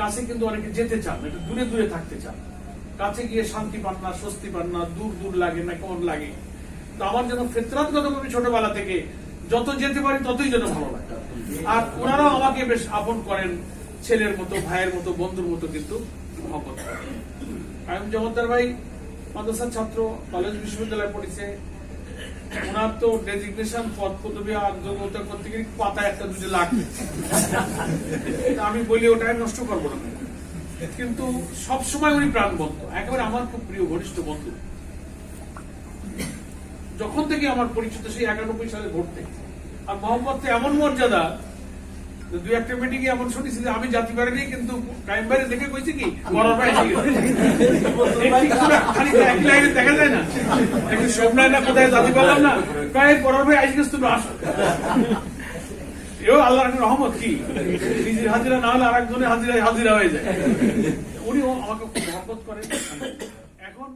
কাছে কিন্তু অনেকে যেতে চান একটু দূরে দূরে থাকতে চান। কাছে গিয়ে শান্তি পান না, স্বস্তি পান না, দূর দূর লাগে না, কেমন লাগে? তো আমার যেন ফেতরাতগত ভাবে ছোটবেলা থেকে যত যেতে পারি ততই যেন ভালো লাগে। আর ওনারাও আমাকে বেশ আপন করেন, ছেলের মতো, ভাইয়ের মতো, বন্ধুর মতো কিন্তু মহব্বত করেন। জগদ্দার ভাই, মাদ্রাসার ছাত্র, কলেজ, বিশ্ববিদ্যালয়ে পড়েছে। ওনার তো ডেজিগনেশন পদ আর যোগ্যতা করতে পাতা একটা দুটো লাগবে। আমি বলি ওটা নষ্ট করব না। কিন্তু সব সময় উনি প্রাণবন্ত। একেবারে আমার খুব প্রিয় ঘনিষ্ঠ বন্ধু। যখন থেকে আমার পরিচিত, সেই একানব্বই সালে ভোট থেকে আর মোহাম্মদ তো এমন মর্যাদা দুই একটা মিটিং এমন শুনেছি যে আমি জাতি পারিনি কিন্তু টাইম বাইরে দেখে কইছি কি করে খালি এক লাইনে দেখা যায় না। একটু কোথায় জাতি পারলাম না, প্রায় ভাই আসো। এও আল্লাহর রহমত কি? নিজের হাজিরা না হলে আরেকজনের হাজিরা হাজিরা হয়ে যায়। উনিও আমাকে মহব্বত করেন এখন